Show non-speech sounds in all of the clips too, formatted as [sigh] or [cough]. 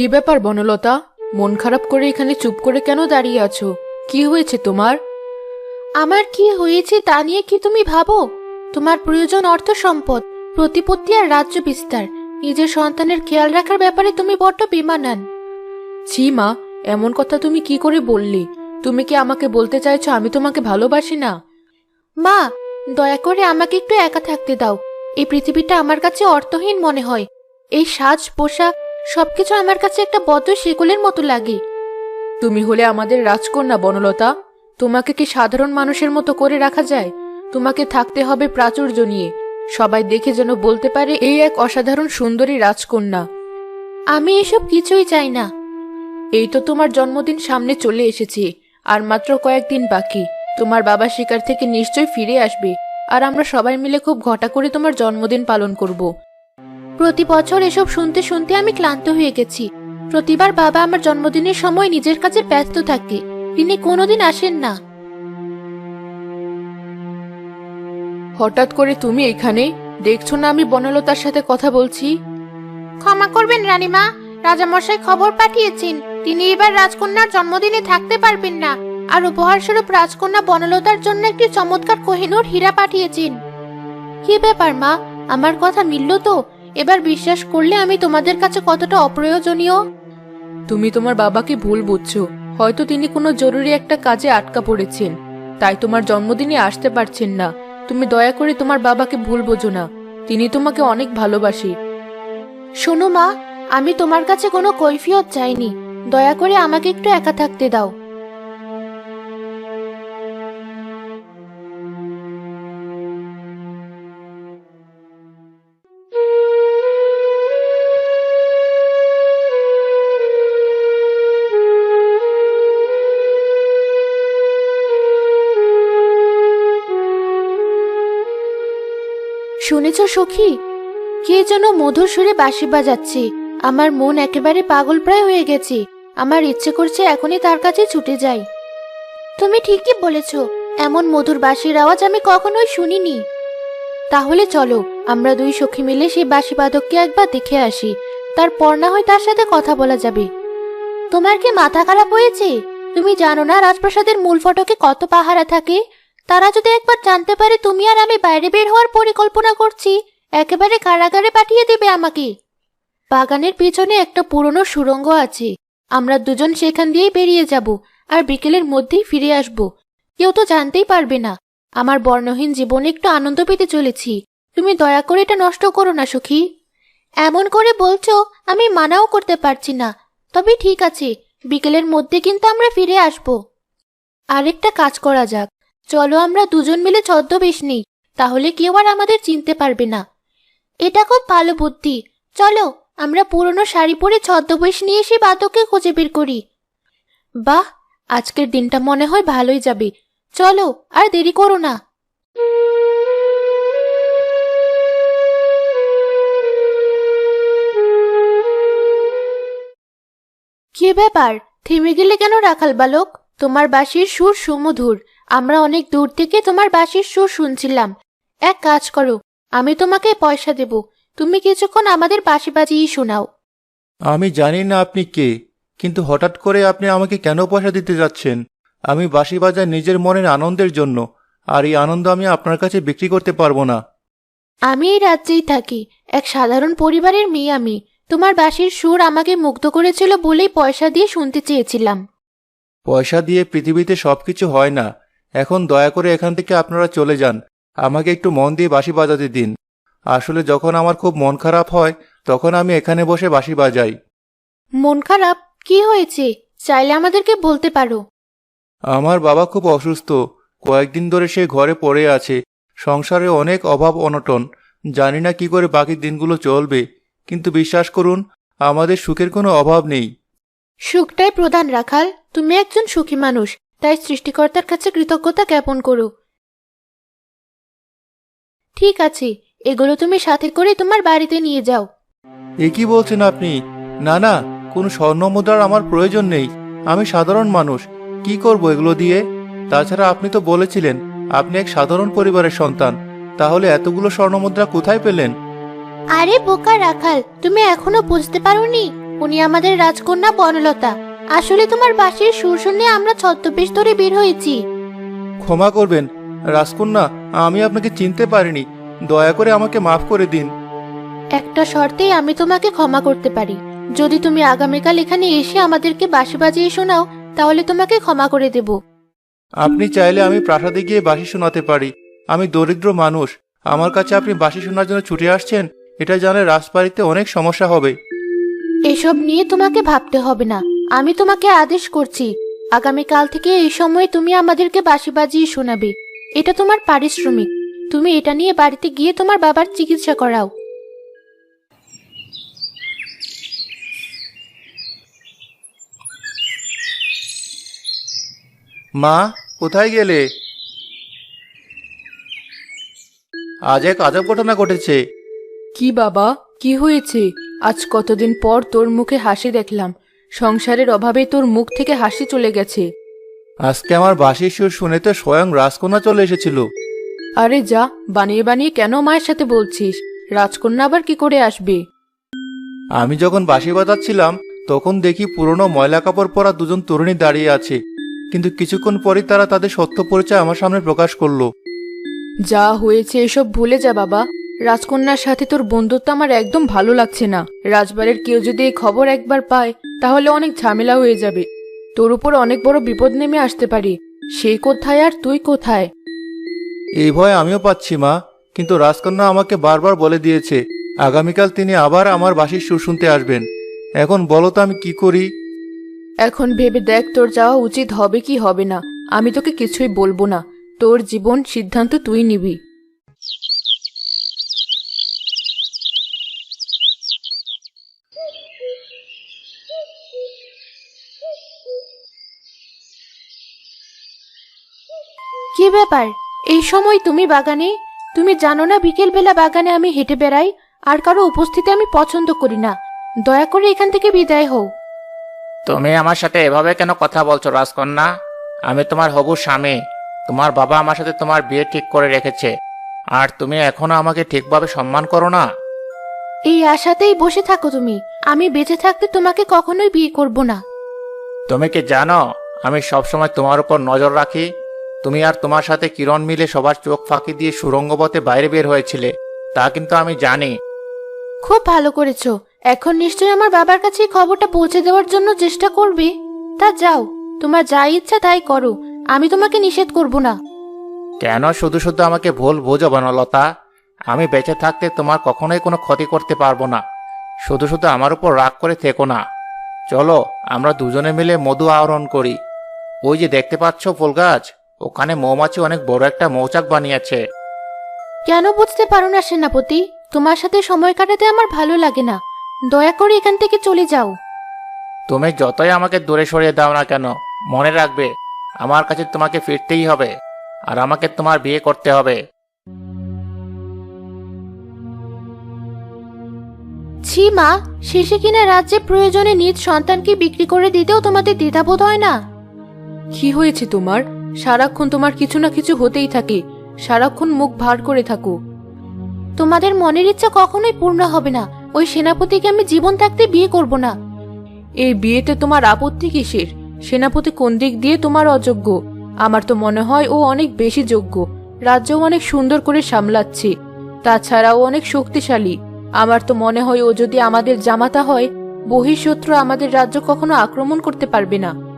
কি ব্যাপার বনলতা? মন খারাপ করে এখানে চুপ করে কেন দাঁড়িয়ে আছো? কি হয়েছে তোমার? আমার কি হয়েছে তা নিয়ে কি তুমি ভাবো? তোমার প্রয়োজন অর্থ সম্পদ প্রতিপত্তি আর রাজ্য বিস্তার। নিজের সন্তানের খেয়াল রাখার ব্যাপারে তুমি বড্ড বিমানান। ছি মা এমন কথা তুমি কি করে বললি? তুমি কি আমাকে বলতে চাইছো আমি তোমাকে ভালোবাসি না? মা দয়া করে আমাকে একটু একা থাকতে দাও। এই পৃথিবীটা আমার কাছে অর্থহীন মনে হয়। এই সাজ পোশাক সবকিছু আমার কাছে একটা বদ্ধ সেগুলের মতো লাগে। তুমি হলে আমাদের রাজকন্যা বনলতা। তোমাকে কি সাধারণ মানুষের মতো করে রাখা যায়? তোমাকে থাকতে হবে প্রাচুর্য নিয়ে। সবাই দেখে যেন বলতে পারে এই এক অসাধারণ সুন্দরী রাজকন্যা। আমি এসব কিছুই চাই না। এই তো তোমার জন্মদিন সামনে চলে এসেছে আর মাত্র কয়েকদিন বাকি। তোমার বাবা শিকার থেকে নিশ্চয়ই ফিরে আসবে আর আমরা সবাই মিলে খুব ঘটা করে তোমার জন্মদিন পালন করব। প্রতি বছর এসব শুনতে শুনতে আমি ক্লান্ত হয়ে গেছি। প্রতিবার বাবা আমার জন্মদিনের সময় নিজের কাছে ব্যস্ত থাকে। তিনি কোনোদিন আসেন না। হঠাৎ করে তুমি এখানে? দেখছ না আমি বনলতার সাথে কথা বলছি? ক্ষমা করবেন রানীমা রাজামশাই খবর পাঠিয়েছেন। তিনি এবার রাজকন্যার জন্মদিনে থাকতে পারবেন না। আর উপহারস্বরূপ রাজকন্যা বনলতার জন্য একটি চমৎকার কোহিনূর হীরা পাঠিয়েছেন। কি ব্যাপার মা? আমার কথা মিলল তো? এবার বিশ্বাস করলে আমি তোমাদের কাছে কতটা অপ্রয়োজনীয়? তুমি তোমার বাবাকে ভুল বুঝছ। হয়তো তিনি কোনো জরুরি একটা কাজে আটকা পড়েছেন। তাই তোমার জন্মদিনে আসতে পারছেন না। তুমি দয়া করে তোমার বাবাকে ভুল বোঝো না। তিনি তোমাকে অনেক ভালোবাসে। শোনো মা আমি তোমার কাছে কোনো কৈফিয়ত চাইনি। দয়া করে আমাকে একটু একা থাকতে দাও। শুনেছ সখী? কে যেন মধুর সুরে বাঁশি বাজাচ্ছে। আমার মন একেবারে পাগল প্রায় হয়ে গেছে। আমার ইচ্ছে করছে এখনই তার কাছে ছুটে যাই। তুমি ঠিকই বলেছ, এমন মধুর বাঁশির আওয়াজ আমি কখনোই শুনিনি। তাহলে চলো, আমরা দুই সখী মিলে সেই বাঁশি বাদককে একবার দেখে আসি। তারপর না হয় তার সাথে কথা বলা যাবে। তোমার কি মাথা খারাপ হয়েছে? তুমি জানো না রাজপ্রাসাদের মূল ফটকে কত পাহারা থাকে? তারা যদি একবার জানতে পারে তুমি আর আমি বাইরে বের হওয়ার পরিকল্পনা করছি, একেবারে কারাগারে পাঠিয়ে দেবে আমাকে। বাগানের পিছনে একটা পুরনো সুড়ঙ্গ আছে। আমরা দুজন সেখান দিয়েই বেরিয়ে যাব আর বিকেলের মধ্যেই ফিরে আসব। কেউ তো জানতেই পারবে না। আমার বর্ণহীন জীবনে একটু আনন্দ পেতে চলেছি। তুমি দয়া করে এটা নষ্ট করো না, সখী। এমন করে বলছো, আমি মানাও করতে পারছি না। তবে ঠিক আছে, বিকেলের মধ্যে কিন্তু আমরা ফিরে আসব। আরেকটা কাজ করা যাক। চলো আমরা দুজন মিলে ছদ্মবেশ নেই, তাহলে কেউ আর আমাদের চিনতে পারবে না। এটা খুব ভালো বুদ্ধি। চলো, আমরা পুরনো শাড়ি পরে ছদ্মবেশ নিয়ে এসে বাদককে খুঁজে বের করি। বাহ, আজকের দিনটা মনে হয় ভালোই যাবে। চলো, আর দেরি করো না। কি ব্যাপার? থেমে গেলে কেন রাখাল বালক? তোমার বাঁশির সুর সুমধুর। আমরা অনেক দূর থেকে তোমার বাঁশির সুর শুনছিলাম। এক কাজ করো আমি তোমাকে পয়সা দেব। তুমি কিছুক্ষণ আমাদের বাঁশি বাজিয়ে শোনাও। আমি জানি না আপনি কে কিন্তু হঠাৎ করে আপনি আমাকে কেন পয়সা দিতে যাচ্ছেন? আমি বাঁশি বাজার নিজের মনের আনন্দের জন্য আর এই আনন্দ আমি আপনার কাছে বিক্রি করতে পারব না। আমি এই রাজ্যেই থাকি এক সাধারণ পরিবারের মেয়ে আমি। তোমার বাঁশির সুর আমাকে মুগ্ধ করেছিল বলেই পয়সা দিয়ে শুনতে চেয়েছিলাম। পয়সা দিয়ে পৃথিবীতে সবকিছু হয় না এখন দয়া করে এখান থেকে আপনারা চলে যান। আমাকে একটু মন দিয়ে বাঁশি বাজাতে দিন। আসলে যখন আমার খুব মন খারাপ হয় তখন আমি এখানে বসে বাঁশি বাজাই। মন খারাপ? কি হয়েছে? চাইলে আমাদেরকে বলতে পারো। আমার বাবা খুব অসুস্থ। কয়েকদিন ধরে সে ঘরে পড়ে আছে। সংসারে অনেক অভাব অনটন। জানি না কি করে বাকি দিনগুলো চলবে। কিন্তু বিশ্বাস করুন আমাদের সুখের কোনো অভাব নেই। সুখটাই প্রধান রাখাল। তুমি একজন সুখী মানুষ। তাই সৃষ্টিকর্তার কাছে কৃতজ্ঞতা জ্ঞাপন করো ঠিক আছে এগুলো তুমি সাথে করে তোমার বাড়িতে নিয়ে যাও। এ কি বলছেন আপনি? না না কোনো স্বর্ণ মুদ্রার আমার প্রয়োজন নেই। আমি সাধারণ মানুষ কি করব এগুলো দিয়ে? তাছাড়া আপনি তো বলেছিলেন আপনি এক সাধারণ পরিবারের সন্তান তাহলে এতগুলো স্বর্ণ মুদ্রা কোথায় পেলেন? আরে বোকা রাখাল তুমি এখনও বুঝতে পারোনি? উনি আমাদের রাজকন্যা বনলতা। আসলে তোমার বাঁশির সুর শুনে আমরা ছদ্মবেশ ধরে বের হয়েছি। ক্ষমা করবেন রাজকন্যা আমি আপনাকে চিনতে পারিনি। দয়া করে আমাকে মাফ করে দিন। একটা শর্তেই আমি তোমাকে ক্ষমা করতে পারি। যদি তুমি আগামীকাল এখানে এসে আমাদেরকে বাঁশি বাজিয়ে শোনাও তাহলে তোমাকে ক্ষমা করে দেব। আপনি চাইলে আমি প্রাসাদে গিয়ে বাঁশি শোনাতে পারি। আমি দরিদ্র মানুষ। আমার কাছে আপনি বাঁশি শোনার জন্য ছুটে আসছেন এটা জানলে রাজবাড়িতে অনেক সমস্যা হবে। এসব নিয়ে তোমাকে ভাবতে হবে না। আমি তোমাকে আদেশ করছি আগামীকাল থেকে এই সময়ে তুমি আমাদেরকে বাঁশি বাজিয়ে শোনাবে। এটা তোমার পারিশ্রমিক। তুমি এটা নিয়ে বাড়িতে গিয়ে তোমার বাবার চিকিৎসা করাও। মা কোথায় গেলে? আজ এক আজব ঘটনা ঘটেছে। কি বাবা কি হয়েছে? আজ কতদিন পর তোর মুখে হাসি দেখলাম। সংসারের অভাবে তোর মুখ থেকে হাসি চলে গেছে। আজকে আমার বাঁশির সুর শুনে তো স্বয়ং রাজকন্যা চলে এসেছিল। আরে যা বানিয়ে বানিয়ে কেন মায়ের সাথে বলছিস? রাজকন্যা আবার কি করে আসবে? আমি যখন বাঁশি বাজাচ্ছিলাম তখন দেখি পুরনো ময়লা কাপড় পরা দুজন তরুণী দাঁড়িয়ে আছে। কিন্তু কিছুক্ষণ পরই তারা তাদের সত্য পরিচয় আমার সামনে প্রকাশ করল। যা হয়েছে এসব ভুলে যা বাবা। রাজকন্যার সাথে তোর বন্ধুত্ব আমার একদম ভালো লাগছে না। রাজবাড়ির কেউ যদি এই খবর একবার পায় তাহলে অনেক ঝামেলা হয়ে যাবে। তোর উপর অনেক বড় বিপদ নেমে আসতে পারে। সে কোথায় আর তুই কোথায়? এই ভয় আমিও পাচ্ছি মা। কিন্তু রাজকন্যা আমাকে বারবার বলে দিয়েছে আগামীকাল তিনি আবার আমার বাসির সুর শুনতে আসবেন। এখন বলো তো আমি কি করি? এখন ভেবে দেখ তোর যাওয়া উচিত হবে কি হবে না। আমি তোকে কিছুই বলব না। তোর জীবন সিদ্ধান্ত তুই নিবি। ব্যাপার? এই সময় তুমি বাগানে তুমি জানো না বিকেলবেলা বাগানে আমি হেঁটে বেড়াই আর কারও উপস্থিতি আমি পছন্দ করি না। দয়া করে এখান থেকে বিদায় হও। তুমি আমার সাথে এভাবে কেন কথা বলছো রাজকন্যা? আমি তোমার হবু স্বামী। তোমার বাবা আমার সাথে তোমার বিয়ে ঠিক করে রেখেছে। আর তুমি এখনও আমাকে ঠিকভাবে সম্মান করো না। এই আশাতেই বসে থাকো তুমি। আমি বেঁচে থাকতে তোমাকে কখনোই বিয়ে করব না। তুমি কি জানো আমি সবসময় তোমার উপর নজর রাখি তুমি আর তোমার সাথে কিরণ মিলে সবার চোখ ফাঁকি দিয়ে সুরঙ্গ পথে বাইরে বের হয়েছিলে তা কিন্তু আমি জানি। খুব ভালো করেছ। এখন নিশ্চয়ই আমার বাবার কাছে এই খবরটা পৌঁছে দেওয়ার জন্য চেষ্টা করবে। তা যাও তোমার যা ইচ্ছা তাই করো। আমি তোমাকে নিষেধ করব না। কেন শুধু শুধু আমাকে ভুল বোঝো বনলতা? আমি বেঁচে থাকতে তোমার কখনোই কোনো ক্ষতি করতে পারব না। শুধু শুধু আমার উপর রাগ করে থেকো না। চলো আমরা দুজনে মিলে মধু আহরণ করি। ওই যে দেখতে পাচ্ছ ফুল গাছ? ওখানে মৌমাছি অনেক বড় একটা মৌচাক বানিয়েছে। কেন বুঝতে পারো না সেনাপতি? তোমার সাথে সময় কাটাতে আমার ভালো লাগে না। দয়া করে এখান থেকে চলে যাও। তুমি যতই আমাকে দূরে সরিয়ে দাও না কেন মনে রাখবে আমার কাছে তোমাকে ফিরতেই হবে আর আমাকে তোমার বিয়ে করতে হবে। ছি মা শেষে কিনা রাজ্যে প্রয়োজনে নিজ সন্তানকে বিক্রি করে দিতেও তোমাদের দ্বিধাবোধ হয় না? কি হয়েছে তোমার? সারাক্ষণ তোমার কিছু না কিছু হতেই থাকে। সারাক্ষণ মুখ ভার করে থাকো। তোমাদের মনের ইচ্ছা কখনোই পূর্ণ হবে না। ওই সেনাপতিকে আমি জীবন থাকতে বিয়ে করব না। এই বিয়েতে তোমার আপত্তি কিসের? সেনাপতি কোন দিক দিয়ে তোমার অযোগ্য? আমার তো মনে হয় ও অনেক বেশি যোগ্য। রাজ্যও অনেক সুন্দর করে সামলাচ্ছে। তাছাড়াও অনেক শক্তিশালী। আমার তো মনে হয় ও যদি আমাদের জামাতা হয় বহিঃশত্রু আমাদের রাজ্য কখনো আক্রমণ করতে পারবে না।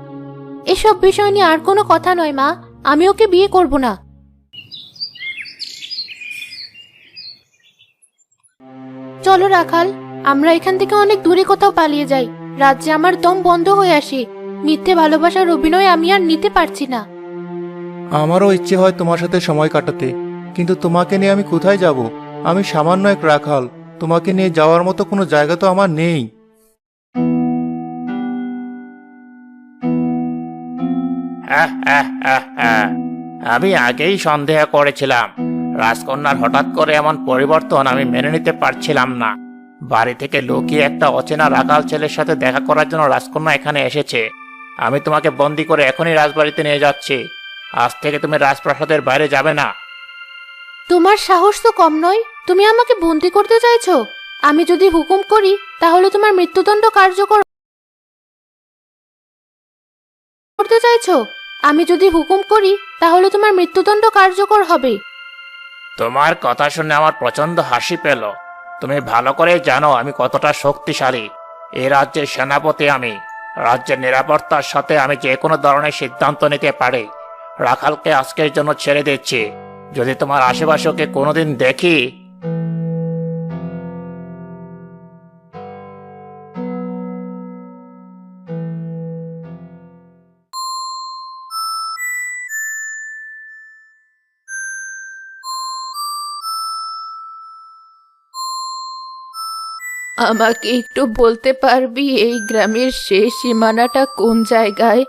এসব বিষয় নিয়ে আর কোনো কথা নয়, মা। আমি ওকে বিয়ে করব না। চলো, রাখাল, আমরা এখান থেকে অনেক দূরে কোথাও পালিয়ে যাই। রাজ্যে আমার দম বন্ধ হয়ে আসে। মিথ্যে ভালোবাসার অভিনয় আমি আর নিতে পারছি না। আমারও ইচ্ছে হয় তোমার সাথে সময় কাটাতে, কিন্তু তোমাকে নিয়ে আমি কোথায় যাব? আমি সামান্য এক রাখাল। তোমাকে নিয়ে যাওয়ার মতো কোনো জায়গা তো আমার নেই। আমি আগেই সন্দেহ করেছিলাম। রাজকন্যার হঠাৎ করে এমন পরিবর্তন আমি মেনে নিতে পারছিলাম না। বাড়ি থেকে লুকিয়ে একটা অচেনা রাখাল ছেলের সাথে দেখা করার জন্য রাজকন্যা এখানে এসেছে। আমি তোমাকে বন্দি করে এখনই রাজবাড়িতে নিয়ে যাচ্ছি। আজ থেকে তুমি রাজপ্রাসাদের বাইরে যাবে না। তোমার সাহস তো কম নয়। তুমি আমাকে বন্দি করতে চাইছো। আমি যদি হুকুম করি, তাহলে তোমার মৃত্যুদণ্ড কার্যকর করতে চাইছো। আমি যদি হুকুম করি, তাহলে তোমার মৃত্যুদণ্ড কার্যকর হবে। তোমার কথা শুনে আমার প্রচণ্ড হাসি পেল। তুমি ভালো করে জানো আমি কতটা শক্তিশালী। এই রাজ্যের সেনাপতি আমি। রাজ্যের নিরাপত্তার সাথে আমি যে কোনো ধরনের সিদ্ধান্ত নিতে পারি। রাখালকে আজকের জন্য ছেড়ে দিচ্ছি। যদি তোমার আশেপাশে কোনোদিন দেখি আমাকে একটু বলতে পারবি এই গ্রামের শেষ সীমানাটা কোন জায়গায়?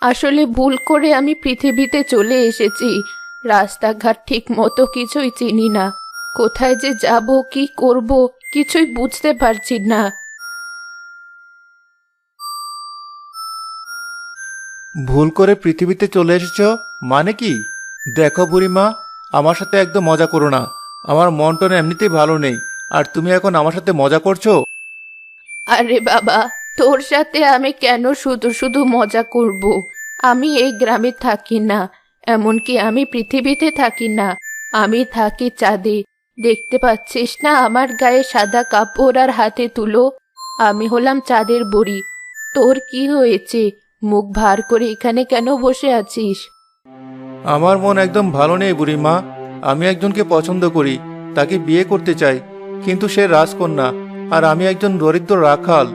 আসলে ভুল করে আমি পৃথিবীতে চলে এসেছি। রাস্তাঘাট ঠিক মতো কিছুই চিনি না। কোথায় যে যাব, কি করব, কিছুই বুঝতে পারছি না। ভুল করে পৃথিবীতে চলে এসেছ? মানে কি? দেখো বুড়িমা, আমার সাথে একদম মজা করো না। আমার মন টন এমনিতেই ভালো নেই। আর তুমি এখন আমার সাথে মজা করছ? আরে বাবা তোর সাথে আমি কেন শুধু শুধু মজা করব? আমি এই গ্রামে থাকি না এমনকি আমি পৃথিবীতে থাকি না। আমি থাকি চাঁদে। দেখতে পাচ্ছিস না আমার গায়ে সাদা কাপড় আর হাতে তুলো? আমি হলাম চাঁদের বড়ি। তোর কি হয়েছে? মুখ ভার করে এখানে কেন বসে আছিস? আমার মন একদম ভালো নেই বুড়িমা। আমি একজনকে পছন্দ করি তাকে বিয়ে করতে চাই। কিন্তু সে রাজকন্যা আর আমি একজন দরিদ্র রাখাল।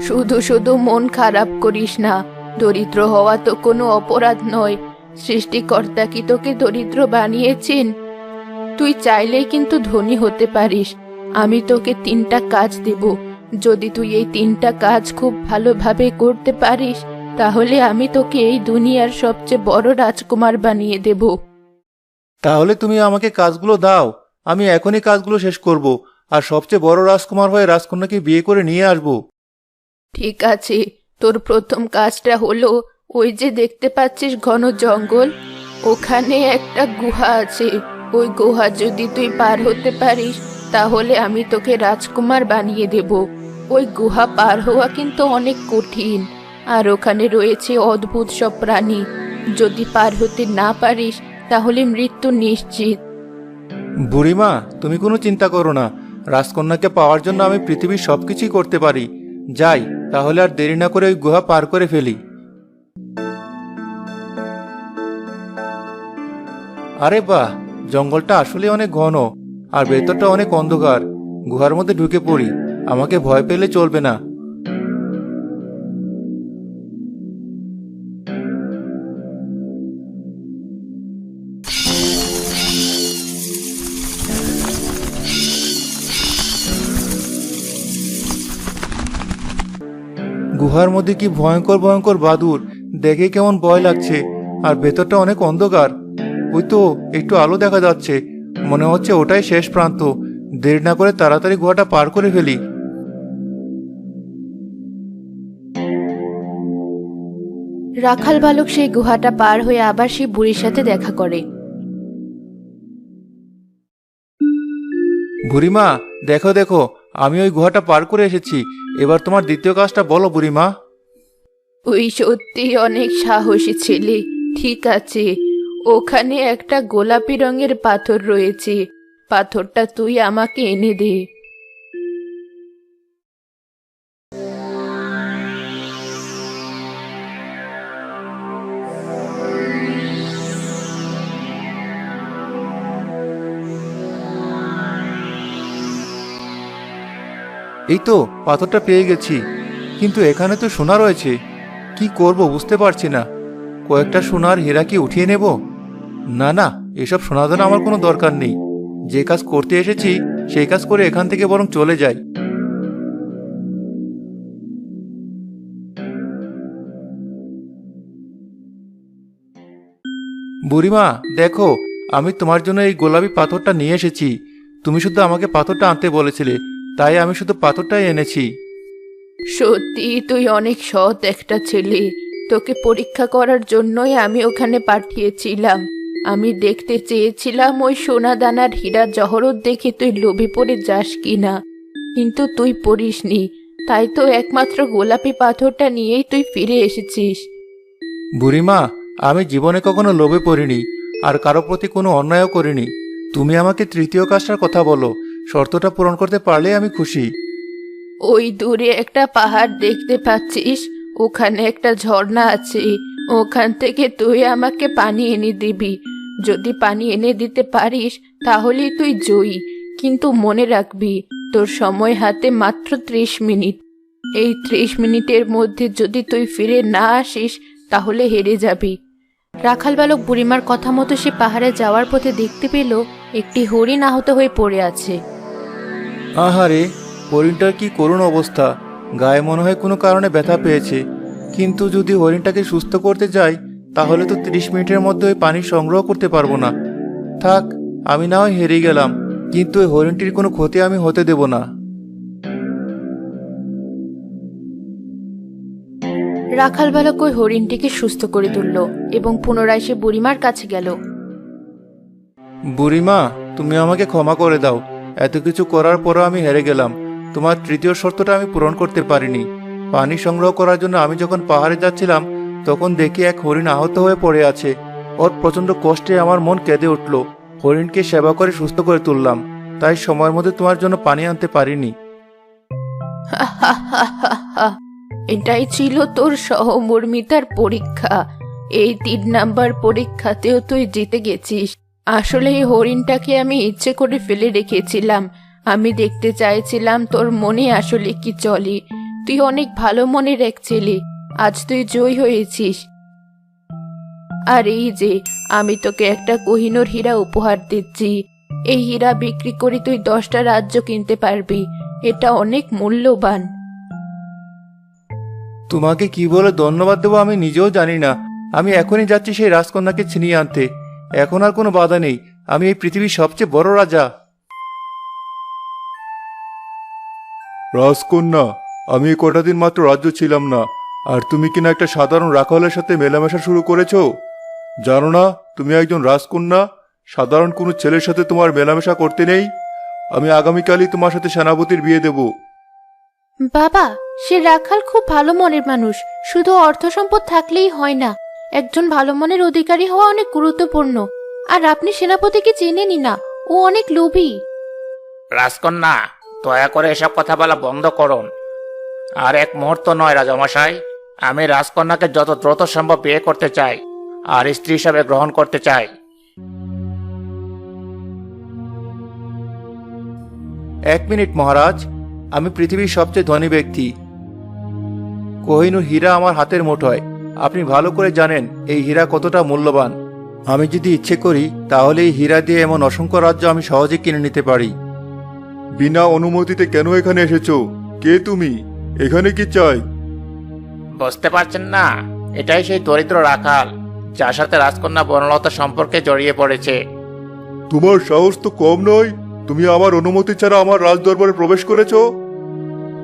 শুধু শুধু মন খারাপ করিস না দরিদ্র হওয়া তো কোনো অপরাধ নয়। সৃষ্টিকর্তা কি তোকে দরিদ্র বানিয়েছেন? তুই চাইলেই কিন্তু ধনী হতে পারিস। আমি তোকে তিনটা কাজ দেব। যদি তুই এই তিনটা কাজ খুব ভালোভাবে করতে পারিস তাহলে আমি তোকে এই দুনিয়ার সবচেয়ে বড় রাজকুমার বানিয়ে দেব। তাহলে তুমি আমাকে কাজগুলো দাও। আমি এখনই কাজগুলো শেষ করব, আর সবচেয়ে বড় রাজকুমার হয়ে রাজকন্যাকে বিয়ে করে নিয়ে আসব। ঠিক আছে, তোর প্রথম কাজটা হলো ওই যে দেখতে পাচ্ছিস ঘন জঙ্গল, ওখানে একটা গুহা আছে। ওই গুহা যদি তুই পার হতে পারিস, তাহলে আমি তোকে রাজকুমার বানিয়ে দেব। ওই গুহা পার হওয়া কিন্তু অনেক কঠিন, আর ওখানে রয়েছে অদ্ভুত সব প্রাণী। যদি পার হতে না পারিস, তাহলে মৃত্যু নিশ্চিত। বুড়িমা, তুমি কোনো চিন্তা করো না। রাজকন্যাকে পাওয়ার জন্য আমি পৃথিবীর সব কিছুই করতে পারি। যাই, তাহলে আর দেরি না করে ওই গুহা পার করে ফেলি। আরে বাহ, জঙ্গলটা আসলে অনেক ঘন, আর ভেতরটা অনেক অন্ধকার। গুহার মধ্যে ঢুকে পড়ি। আমাকে ভয় পেলে চলবে না। গুহার মধ্যে কি ভয়ঙ্কর ভয়ঙ্কর বাদুর? দেখে কেমন ভয় লাগছে। আর ভেতরটা অনেক অন্ধকার। ওই তো একটু আলো দেখা যাচ্ছে। মনে হচ্ছে ওটাই শেষ প্রান্ত। দেরি না করে তাড়াতাড়ি গুহাটা পার করে ফেলি। রাখাল বালক সেই গুহাটা পার হয়ে আবার সেই বুড়ির সাথে দেখা করে। বুড়িমা দেখো দেখো। আমি ওই গুহাটা পার করে এসেছি। এবার তোমার দ্বিতীয় কাজটা বলো, বুড়িমা। ওই সত্যি অনেক সাহসী ছেলে। ঠিক আছে, ওখানে একটা গোলাপি রঙের পাথর রয়েছে। পাথরটা তুই আমাকে এনে দে। এই তো, পাথরটা পেয়ে গেছি। কিন্তু এখানে তো সোনা রয়েছে। কি করব বুঝতে পারছি না। কয়েকটা সোনার হীরা কি উঠিয়ে নেব? না না, এসব সোনাদানা আমার কোনো দরকার নেই। যে কাজ করতে এসেছি, সেই কাজ করে এখান থেকে বরং চলে যাই। বুড়িমা, দেখো, আমি তোমার জন্য এই গোলাপি পাথরটা নিয়ে এসেছি। তুমি শুধু আমাকে পাথরটা আনতে বলেছিলে। তাই আমি শুধু পাথরটাই এনেছি। সত্যি তুই অনেক সৎ একটা ছেলে। তোকে পরীক্ষা করার জন্যই আমি ওখানে পাঠিয়েছিলাম। আমি দেখতে চেয়েছিলাম ওই সোনা দানার হীরা জহরত দেখে তুই লোভে পড়ে যাস কিনা। কিন্তু তুই পড়িসনি। তাই তো একমাত্র গোলাপি পাথরটা নিয়েই তুই ফিরে এসেছিস। বুড়িমা আমি জীবনে কখনো লোভে পড়িনি আর কারও প্রতি কোনো অন্যায়ও করিনি। তুমি আমাকে তৃতীয় কাজটার কথা বলো শর্তটা পূরণ করতে পারলে আমি খুশি। ওই দূরে একটা পাহাড় দেখতে পাচ্ছিস, ওখানে একটা ঝর্ণা আছে, ওখান থেকে তুই আমাকে পানি এনে দিবি। যদি পানি এনে দিতে পারিস, তাহলেই তুই জয়ী। কিন্তু মনে রাখবি, তোর সময় হাতে মাত্র ত্রিশ মিনিট। এই ত্রিশ মিনিটের মধ্যে যদি তুই ফিরে না আসিস, তাহলে হেরে যাবি। রাখাল বালক বুড়িমার কথা মতো সে পাহাড়ে যাওয়ার পথে দেখতে পেল, একটি হরিণ আহত হয়ে পড়ে আছে। আহারে হরিণটার কি করুণ অবস্থা? গায়ে মনে হয় কোনো কারণে ব্যথা পেয়েছে। কিন্তু যদি হরিণটাকে সুস্থ করতে যাই তাহলে তো তিরিশ মিনিটের মধ্যে ওই পানি সংগ্রহ করতে পারব না। থাক আমি না হয় হেরে গেলাম কিন্তু ওই হরিণটির কোনো ক্ষতি আমি হতে দেব না। রাখাল বালক ওই হরিণটিকে সুস্থ করে তুলল এবং পুনরায় সে বুড়িমার কাছে গেল। বুড়িমা তুমি আমাকে ক্ষমা করে দাও। এত কিছু করার পরও আমি হেরে গেলাম। তোমার তৃতীয় শর্তটা আমি পূরণ করতে পারিনি। পানি সংগ্রহ করার জন্য আমি যখন পাহাড়ে যাচ্ছিলাম, তখন দেখি এক হরিণ আহত হয়ে পড়ে আছে। ওর প্রচণ্ড কষ্টে আমার মন কেঁদে উঠল। হরিণকে সেবা করে সুস্থ করে তুললাম। তাই সময়ের মধ্যে তোমার জন্য পানি আনতে পারিনি। [laughs] এটাই ছিল তোর সহমর্মিতার পরীক্ষা। এই তিন নাম্বার পরীক্ষাতেও তুই জিতে গেছিস। আসলে এই হরিণটাকে আমি ইচ্ছে করে ফেলে রেখেছিলাম। আমি দেখতে চাইছিলাম তোর মনে আসলে কি চলে। তুই অনেক ভালো মনে রেখছিলি আজ তুই জয় হয়েছিস। আর এই যে, আমি তোকে একটা কোহিনোর হীরা উপহার দিচ্ছি। এই হীরা বিক্রি করে তুই দশটা রাজ্য কিনতে পারবি। এটা অনেক মূল্যবান। তোমাকে কি বলে ধন্যবাদ দেবো আমি নিজেও জানি না। আমি এখনই যাচ্ছি সেই রাজকন্যাকে ছিনিয়ে আনতে। এখন আর কোনো বাধা নেই। আমি এই পৃথিবীর সবচেয়ে বড় রাজা। রাজকন্যা আমি কটা দিন মাত্র রাজ্য ছিলাম না। আর তুমি কিনা একটা সাধারণ রাখালের সাথে মেলামেশা শুরু করেছ? জানো না তুমি একজন রাজকন্যা। সাধারণ কোনো ছেলের সাথে তোমার মেলামেশা করতে নেই। আমি আগামীকালই তোমার সাথে সেনাপতির বিয়ে দেবো। বাবা সে রাখাল খুব ভালো মনের মানুষ। শুধু অর্থ সম্পদ থাকলেই হয় না। একজন ভালো মনের অধিকারী হওয়া অনেক গুরুত্বপূর্ণ। আর আপনি সেনাপতিকে চেনেনই না ও অনেক লোভী। রাজকন্যা দয়া করে এসব কথা বলা বন্ধ করুন। আর এক মুহূর্ত নয় রাজামশাই আমি রাজকন্যাকে যত দ্রুত সম্ভব বিয়ে করতে চাই আর স্ত্রী হিসাবে গ্রহণ করতে চাই। এক মিনিট মহারাজ। আমি পৃথিবীর সবচেয়ে ধনী ব্যক্তি। কোহিনুর হীরা আমার হাতের মুঠোয়। আপনি ভালো করে জানেন এই হীরা কতটা মূল্যবান। আমি যদি ইচ্ছে করি তাহলে এই হীরা দিয়ে এমন অসংখ্য রাজ্য আমি সহজে কিনে নিতে পারি। বিনা অনুমতিতে কেন এখানে এসেছ? কে তুমি? এখানে কি চাই? বুঝতে পারছেন না এটাই সেই দরিদ্র রাখাল যার সাথে রাজকন্যা বনলতা সম্পর্কে জড়িয়ে পড়েছে। তোমার সাহস তো কম নয়? তুমি আমার অনুমতি ছাড়া আমার রাজদরবারে প্রবেশ করেছ?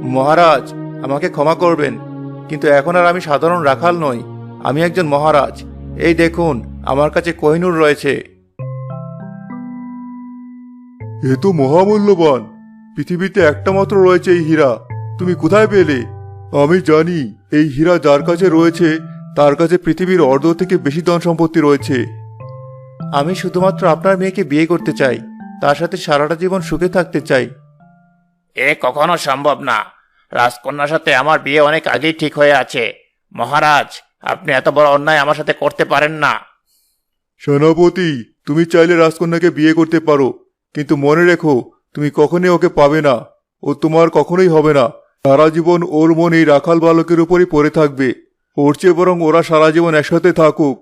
মহারাজ আমাকে ক্ষমা করবেন। কিন্তু এখন আর আমি সাধারণ রাখাল নই আমি একজন মহারাজ। এই দেখুন আমার কাছে কোহিনুর রয়েছে। এ তো মহামূল্যবান। পৃথিবীতে একটা মাত্র রয়েছে এই হীরা। তুমি কোথায় পেলে? আমি জানি এই হীরা যার কাছে রয়েছে তার কাছে পৃথিবীর অর্ধ থেকে বেশি ধন সম্পত্তি রয়েছে। আমি শুধুমাত্র আপনার মেয়েকে বিয়ে করতে চাই তার সাথে সারাটা জীবন সুখে থাকতে চাই। এ কখনো সম্ভব না। রাজকন্যার সাথে আমার বিয়ে অনেক আগেই ঠিক হয়ে আছে। মহারাজ আপনি এত বড় অন্যায় আমার সাথে করতে পারেন না। সেনাপতি তুমি চাইলে রাজকন্যাকে বিয়ে করতে পারো কিন্তু মনে রেখো তুমি কখনোই ওকে পাবে না ও তোমার কখনোই হবে না। সারা জীবন ওর মন এই রাখাল বালকের উপরই পড়ে থাকবে ওর চেয়ে বরং ওরা সারা জীবন একসাথে থাকুক।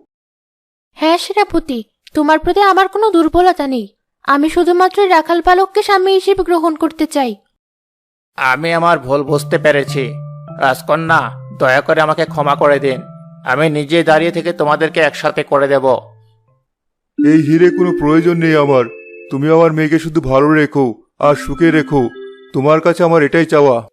হ্যাঁ সেনাপতি তোমার প্রতি আমার কোনো দুর্বলতা নেই। আমি শুধুমাত্র রাখাল বালককে স্বামী হিসেবে গ্রহণ করতে চাই। আমি আমার ভুল বুঝতে পেরেছি। রাজকন্যা, দয়া করে আমাকে ক্ষমা করে দিন। আমি নিজে দাঁড়িয়ে থেকে তোমাদেরকে একসাথে করে দেব। এই হিরে কোনো প্রয়োজন নেই আমার। তুমি আমার মেয়েকে শুধু ভালো রেখো আর সুখে রেখো। তোমার কাছে আমার এটাই চাওয়া।